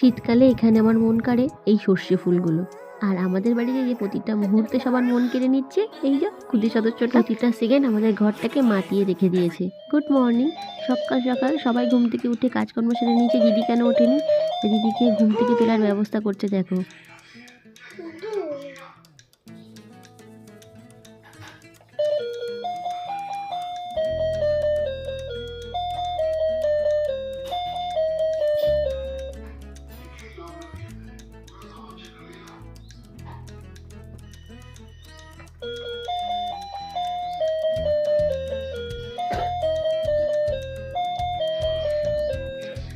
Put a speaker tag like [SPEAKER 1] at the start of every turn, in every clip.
[SPEAKER 1] শীতকালে এখানে আমার মন কাড়ে এই সর্ষে ফুলগুলো। আর আমাদের বাড়িতে যে প্রতিটা মুহূর্তে সবার মন কেড়ে নিচ্ছে, এই যে ক্ষুদি সদস্য প্রতিটা সেকেন্ড আমাদের ঘরটাকে মাতিয়ে রেখে দিয়েছে। গুড মর্নিং সকাল সকাল সবাই ঘুম থেকে উঠে কাজকর্ম সেরে নিয়েছে, দিদি কেন ওঠেনি? দিদিকে ঘুম থেকে তোলার ব্যবস্থা করছে দেখো।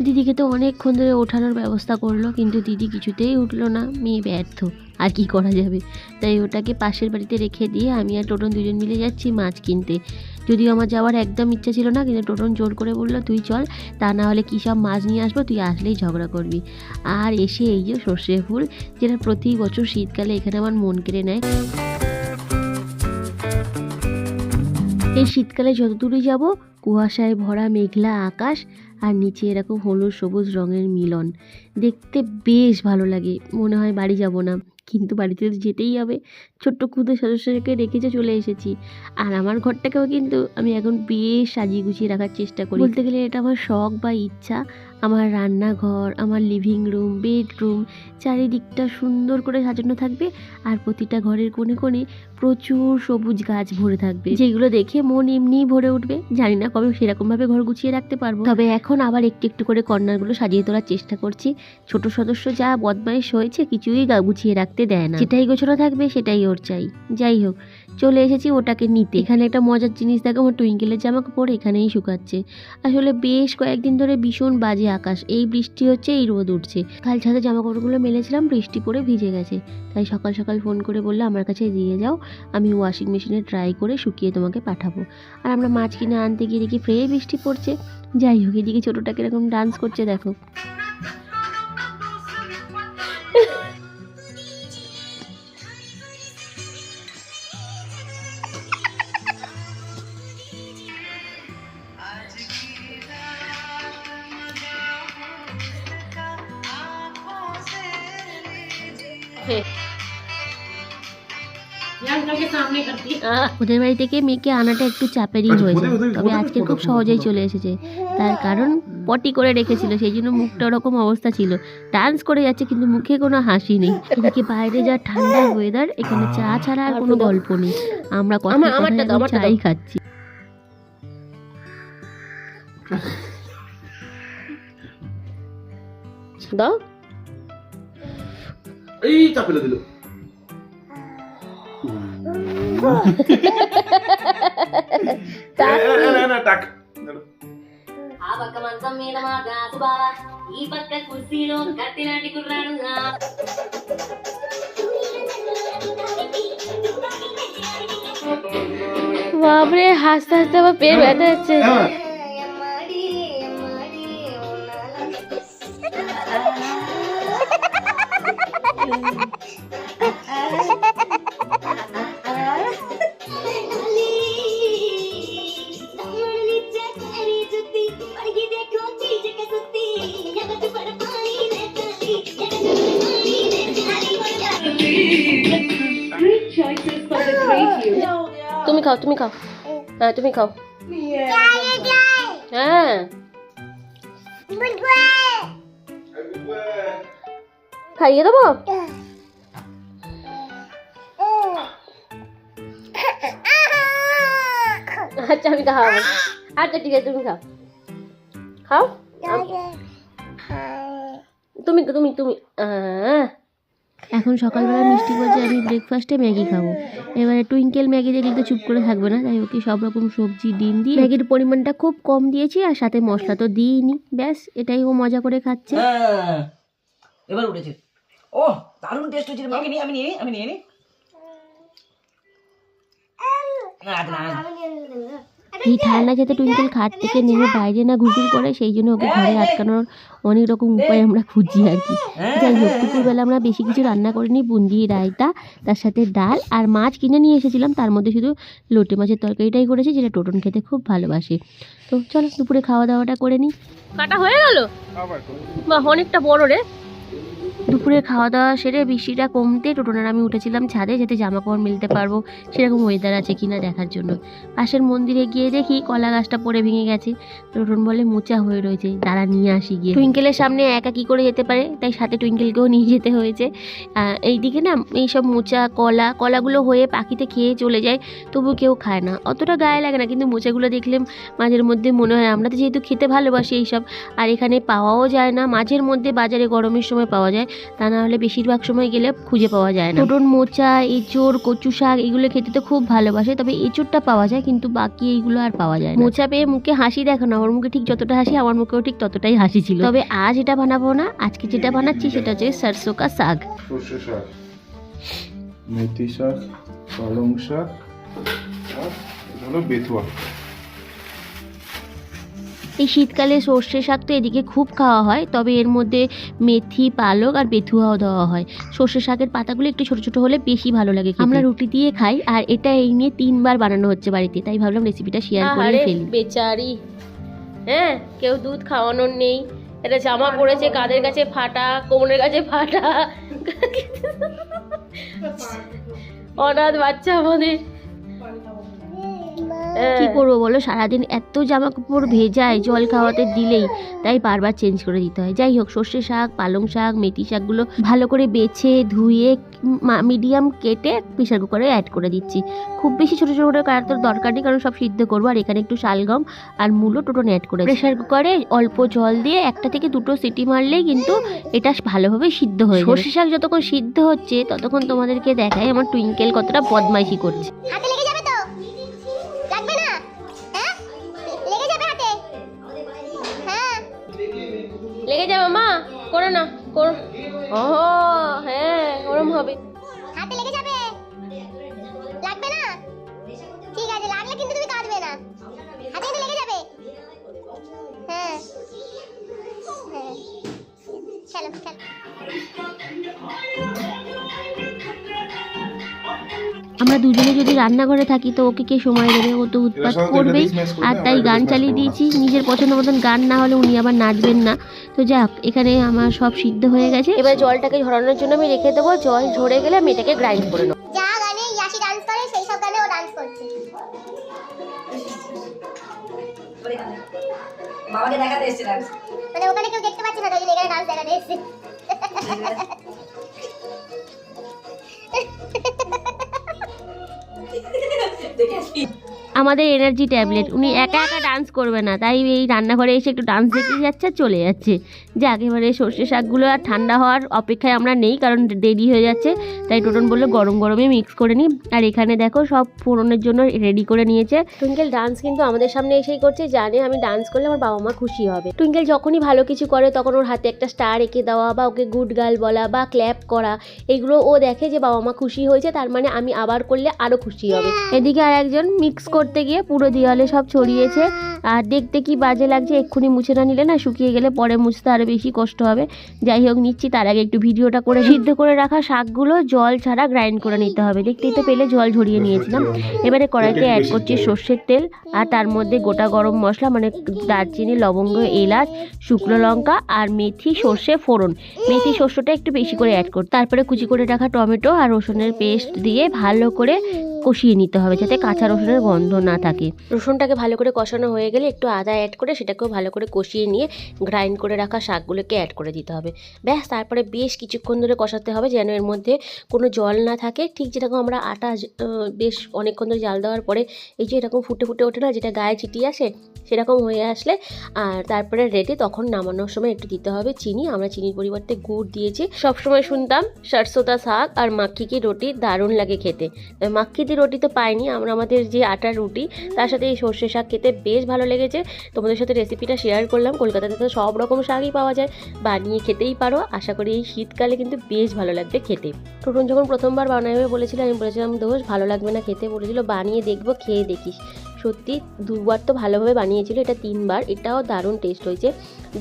[SPEAKER 1] দিদিকে তো অনেকক্ষণ ধরে ওঠানোর ব্যবস্থা করল, কিন্তু দিদি কিছুতেই উঠল না। মেয়ে ব্যর্থ। আর কি করা যাবে? তাই ওটাকে পাশের বাড়িতে রেখে দিয়ে আমি আর টোটন দুজন মিলে যাচ্ছি মাছ কিনতে। যদিও আমার যাওয়ার একদম ইচ্ছা ছিল না, কিন্তু টোটন জোর করে বলল, তুই চল, তা না হলে কী সব মাছ নিয়ে আসব, তুই আসলেই ঝগড়া করবি। আর এসে এই যে সর্ষে ফুল, যেটা প্রতি বছর শীতকালে এখানে আমার মন কেড়ে নেয়। এই শীতকালে যতদূরই যাব, কুয়াশায় ভরা মেঘলা আকাশ আর নিচে এরকম হলুদ সবুজ রঙের মিলন। দেখতে বেশ ভালো লাগে। মনে হয় বাড়ি যাব না। কিন্তু বাড়িতে তো যেতেই হবে। ছোট্ট খুদে সদস্যকে রেখেছে চলে এসেছি। আর আমার ঘরটাকেও কিন্তু আমি এখন বেশ সাজিয়ে গুছিয়ে রাখার চেষ্টা করি। বলতে গেলে এটা আমার শখ বা ইচ্ছা। আমার রান্নাঘর, আমার লিভিং রুম বেডরুম চারিদিকটা সুন্দর করে সাজানো থাকবে আর প্রতিটা ঘরের কোণে কোণে প্রচুর সবুজ গাছ ভরে থাকবে। যেগুলো দেখে মন এমনিই ভরে উঠবে। জানি না কবে সেরকমভাবে ঘর গুছিয়ে রাখতে পারব। তবে এখন আবার একটু একটু করে কর্নারগুলো সাজিয়ে তোলার চেষ্টা করছি। ছোট সদস্য যা বদমাইশ হয়েছে কিছুই গুছিয়ে রাখতে দেয় না। যেটাই গোছানো থাকবে সেটাই ওর চাই। যাই হোক চলে এসেছি, ওটাকে নিতে। এখানে একটা মজার জিনিস দেখো, আমার টুইঙ্কেলের জামা কাপড় এখানেই শুকাচ্ছে। আসলে বেশ কয়েকদিন ধরে ভীষণ বাজে আকাশ। এই বৃষ্টি হচ্ছে, এই রোদ উঠছে। কাল ছাদে জামা কাপড়গুলো মেলেছিলাম, বৃষ্টি পড়ে ভিজে গেছে। তাই সকাল সকাল ফোন করে বললে, আমার কাছে দিয়ে যাও, আমি ওয়াশিং মেশিনে ট্রাই করে শুকিয়ে তোমাকে পাঠাবো। আর আমরা মাছ কিনে আনতে গিয়ে দেখি ফ্রে বৃষ্টি পড়ছে। যাই হোক, এদিকে ছোটোটা কীরকম ডান্স করছে, দেখো। ওদের বাড়ি থেকে মেয়েকে আনাটা একটু চাপেরই
[SPEAKER 2] আচ্ছা,
[SPEAKER 1] হয়েছে। তবে আজকে খুব সহজেই চলে এসেছে। তার কারণ পটি করে রেখেছিল সেই জন্য মুখটা ওরকম অবস্থা ছিল। ডান্স করে যাচ্ছে কিন্তু মুখে কোনো হাসি নেই। এদিকে বাইরে যা ঠান্ডা ওয়েদার এখানে চা ছাড়া আর কোনো গল্প নেই। আমরা কথা চাই খাচ্ছি।
[SPEAKER 3] দাও।
[SPEAKER 2] এই চা ফেলে দিল টাক
[SPEAKER 3] ఆ పక్క మంచం మీద మా గాసు బావ ఈ పక్క కుర్చీలో కత్తినాటి కుర్రాడు నా
[SPEAKER 1] বাপরে হাসতে হাসতে আবার পেট ব্যথা যাচ্ছে তুমি খাও তুমি খাও। হ্যাঁ তুমি খাও। হ্যাঁ। খাইয়ে দেবো? আচ্ছা আমি খাওয়াবো আচ্ছা ঠিক আছে তুমি খাও। খাও? তুমি তুমি তুমি আহ। এখন সকালবেলা মিষ্টি বলছে আমি ব্রেকফাস্টে ম্যাগি খাব। এবারে টুইঙ্কেল ম্যাগি দেখলে তো চুপ করে থাকবে না। তাই ওকে সব রকম সবজি ডিম দিয়ে ম্যাগির পরিমাণটা খুব কম দিয়েছি আর সাথে মশলা তো দিইনি। ব্যাস এটাই ও মজা করে খাচ্ছে।
[SPEAKER 4] হ্যাঁ। এবার উঠেছে। ও দারুণ টেস্ট হচ্ছে। আমি নিই আমি নিয়ে নিই আমি নিয়ে নিই না না
[SPEAKER 1] এই ঠান্ডা যাতে টুইঙ্কেল খাট থেকে নেমে বাইরে না ঘুরঘুর করে সেই জন্য ওকে ঘরে আটকানোর অনেক রকম উপায় আমরা খুঁজি আর কি। যাই হোক দুপুরবেলা আমরা বেশি কিছু রান্না করিনি বুন্দি রায়তা তার সাথে ডাল আর মাছ কিনে নিয়ে এসেছিলাম। তার মধ্যে শুধু লোটে মাছের তরকারিটাই করেছি যেটা টোটন খেতে খুব ভালোবাসে। তো চলো দুপুরে খাওয়া দাওয়াটা করে নিই। কাটা হয়ে গেল? বাহ অনেকটা বড় রে। দুপুরে খাওয়া দাওয়া সেরে বৃষ্টিটা কমতে টোটনের আমি উঠেছিলাম ছাদে যাতে জামা কাপড় মিলতে পারব। সেরকম ওয়েদার আছে কিনা দেখার জন্য। পাশের মন্দিরে গিয়ে দেখি কলা গাছটা পড়ে ভেঙে গেছে। টোটন বলে, মোচা হয়ে রয়েছে, দাঁড়া নিয়ে আসি গিয়ে। টুইঙ্কেলের সামনে একা কি করে যেতে পারে? তাই সাথে টুইঙ্কেলকেও নিয়ে যেতে হয়েছে। এইদিকে না, এইসব মোচা, কলা, কলাগুলো হয়ে পাখিতে খেয়ে চলে যায়, তবু কেউ খায় না। অতটা গায়ে লাগে না, কিন্তু মোচাগুলো দেখলে মাঝের মধ্যে মনে হয়, আমরা তো যেহেতু খেতে ভালোবাসি এইসব। আর এখানে পাওয়াও যায় না। মাঝের মধ্যে বাজারে গরমের সময় পাওয়া যায়। তা না হলে বেশিরভাগ সময় গেলে খুঁজে পাওয়া যায় না। টোটন মোচা এঁচোড় কচু শাক এগুলো খেতে তো খুব ভালোবাসে তবে এঁচোড়টা পাওয়া যায় কিন্তু বাকি এইগুলো আর পাওয়া যায় মোচা পেয়ে মুখে হাসি দেখো না ওর মুখে ঠিক যতটা হাসি আমার মুখেও ঠিক ততটাই হাসি ছিল। তবে আজ এটা বানাবো না আজকে যেটা বানাচ্ছি সেটা হচ্ছে সরষো কা শাক
[SPEAKER 2] শাক মেথি শাক পালং শাক আর হলো বেথুয়া
[SPEAKER 1] এই শীতকালে সর্ষে শাক তো এদিকে খুব খাওয়া হয় তবে এর মধ্যে মেথি পালক আর বেথুয়াও দেওয়া হয়। সর্ষে শাকের পাতাগুলো একটু ছোট ছোট হলে বেশি ভালো লাগে আমরা রুটি দিয়ে খাই আর এটা এই নিয়ে তিনবার বানানো হচ্ছে বাড়িতে তাই ভাবলাম রেসিপিটা শেয়ার করে ফেলি।
[SPEAKER 5] বেচারি। হ্যাঁ কেউ দুধ খাওয়ানোর নেই। এটা জামা পড়েছে কাদের কাছে ফাটা কোমরের কাছে ফাটা। অনাথ বাচ্চা আমাদের।
[SPEAKER 1] কি করব বলো? সারাদিন এত জামা কাপড় ভেজায় জল খাওয়াতে দিলেই তাই বারবার চেঞ্জ করে দিতে হয়। যাই হোক সর্ষে শাক পালং শাক মেথি শাকগুলো ভালো করে বেছে ধুয়ে মিডিয়াম কেটে প্রেশার কুকারে অ্যাড করে দিচ্ছি। খুব বেশি ছোটো ছোটো করে কাটার তো দরকার নেই কারণ সব সিদ্ধ করব। আর এখানে একটু শালগম আর মূলো টোটন অ্যাড করে প্রেশার কুকারে অল্প জল দিয়ে একটা থেকে দুটো সিটি মারলেই কিন্তু এটা ভালোভাবে সিদ্ধ হয়ে সর্ষে শাক যতক্ষণ সিদ্ধ হচ্ছে ততক্ষণ তোমাদেরকে দেখায় আমার টুইঙ্কেল কতটা বদমাইশি করছে।
[SPEAKER 5] ও হ্যাঁ ওরম হবে।
[SPEAKER 6] হাতে লেগে যাবে? লাগবে না? ঠিক আছে, লাগলে কিন্তু তুমি কাটবে না। হাতে কিন্তু লেগে যাবে? হ্যাঁ। হ্যাঁ। খেলো খেলো
[SPEAKER 1] আমরা দুজনে যদি রান্নাঘরে থাকি তো ওকে কে সময় দেবে? ও তো উৎপাত করবেই। আর তাই গান চালিয়ে দিয়েছি নিজের পছন্দ মতন গান না হলে উনি আবার নাচবেন না। তো যাক এখানে আমার সব সিদ্ধ হয়ে গেছে।
[SPEAKER 5] এবার জলটাকে ঝরানোর জন্য আমি রেখে দেবো। জল ঝরে গেলে আমি এটাকে গ্রাইন্ড করে নেব।
[SPEAKER 6] যা গানে ইয়াসি ডান্স করে সেই সব গানে ও ডান্স করছে।
[SPEAKER 4] বাবাকে দেখাতে এসেছিলাম
[SPEAKER 6] মানে ওখানে কেউ দেখতে পাচ্ছে না তাই জন্য এখানে ডান্স দেখাতে এসেছে।
[SPEAKER 1] আমাদের এনার্জি ট্যাবলেট উনি একা একা ডান্স করবে না। তাই এই রান্নাঘরে এসে একটু ডান্স দেখতে যাচ্ছে আর চলে যাচ্ছে। যাক এবারে সর্ষে শাকগুলো আর ঠান্ডা হওয়ার অপেক্ষায় আমরা নেই কারণ দেরি হয়ে যাচ্ছে। তাই টোটন বলল গরম গরমে মিক্স করে নিই। আর এখানে দেখো সব ফোড়নের জন্য রেডি করে নিয়েছে।
[SPEAKER 5] টুইঙ্কেল ডান্স কিন্তু আমাদের সামনে এসেই করছে জানে আমি ডান্স করলে আমার বাবা মা খুশি হবে। টুইঙ্কেল যখনই ভালো কিছু করে তখন ওর হাতে একটা স্টার এঁকে দেওয়া বা ওকে গুড গার্ল বলা বা ক্ল্যাপ করা এগুলো ও দেখে যে বাবা মা খুশি হয়েছে তার মানে আমি আবার করলে আরও খুশি হবে।
[SPEAKER 1] এদিকে আর একজন মিক্স করতে গিয়ে পুরো দেওয়ালে সব ছড়িয়েছে। আর দেখতে কি বাজে লাগছে, এক্ষুনি মুছে না নিলে না শুকিয়ে গেলে পরে মুছতে আরও বেশি কষ্ট হবে। যাই হোক, নিচ্ছি, তার আগে একটু ভিডিওটা করে সিদ্ধ করে রাখা শাকগুলো, জল ছাড়া গ্রাইন্ড করে নিতে হবে। দেখতেই তো পেলে জল ঝরিয়ে নিয়েছিলাম। এবারে কড়াইতে অ্যাড করছি সর্ষের তেল, আর তার মধ্যে গোটা গরম মশলা মানে দারচিনি, লবঙ্গ, এলাচ, শুকনো লঙ্কা, আর মেথি, সর্ষে, ফোড়ন। মেথি, সর্ষেটা একটু বেশি করে অ্যাড কর। তারপরে কুচি করে রাখা টমেটো আর রসুনের পেস্ট দিয়ে ভালো করে কষিয়ে নিতে হবে যাতে কাঁচা রসুনের গন্ধ না থাকে।
[SPEAKER 5] রসুনটাকে ভালো করে কষানো হয়ে গেলে একটু আদা অ্যাড করে সেটাকেও ভালো করে কষিয়ে নিয়ে গ্রাইন্ড করে রাখা শাকগুলোকে অ্যাড করে দিতে হবে। ব্যাস, তারপরে বেশ কিছুক্ষণ ধরে কষাতে হবে যেন এর মধ্যে কোনো জল না থাকে। ঠিক যেরকম আমরা আটা বেশ অনেকক্ষণ ধরে জাল দেওয়ার পরে এই যে এরকম ফুটে ফুটে ওঠে না, যেটা গায়ে চিটিয়ে আসে, সেরকম হয়ে আসলে আর তারপরে রেডি তখন নামানোর সময় একটু দিতে হবে চিনি। আমরা চিনির পরিবর্তে গুড় দিয়েছি। সবসময় শুনতাম সরষোতা শাক আর মাক্কি কি রুটি দারুণ লাগে খেতে। মাক্কি দিয়ে রুটি তো পাইনি, আমরা আমাদের যে আটার রুটি, তার সাথে এই সর্ষে শাক খেতে বেশ ভালো লেগেছে। তোমাদের সাথে রেসিপিটা শেয়ার করলাম। কলকাতাতে তো সব রকম শাকই পাওয়া যায়। বানিয়ে খেতেই পারো। আশা করি এই শীতকালে কিন্তু বেশ ভালো লাগবে খেতে। টোটন যখন প্রথমবার বানাবে বলেছিল, আমি বলেছিলাম, দোষ, ভালো লাগবে না খেতে। বলেছিল, বানিয়ে দেখব, খেয়ে দেখিস। সত্যি দুবার তো ভালোভাবে বানিয়েছিল, এটা তিনবার, এটাও দারুণ টেস্ট হয়েছে।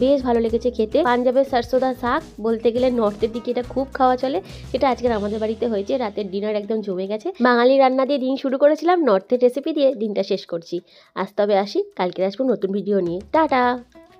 [SPEAKER 5] বেশ ভালো লেগেছে খেতে। পাঞ্জাবের সারসোদা শাক বলতে গেলে নর্থের দিকে এটা খুব খাওয়া চলে সেটা আজকের আমাদের বাড়িতে হয়েছে, রাতের ডিনার একদম জমে গেছে। বাঙালি রান্না দিয়ে দিন শুরু করেছিলাম নর্থের রেসিপি দিয়ে দিনটা শেষ করছি। আজ তবে আসি, কালকে আসব নতুন ভিডিও নিয়ে। টাটা!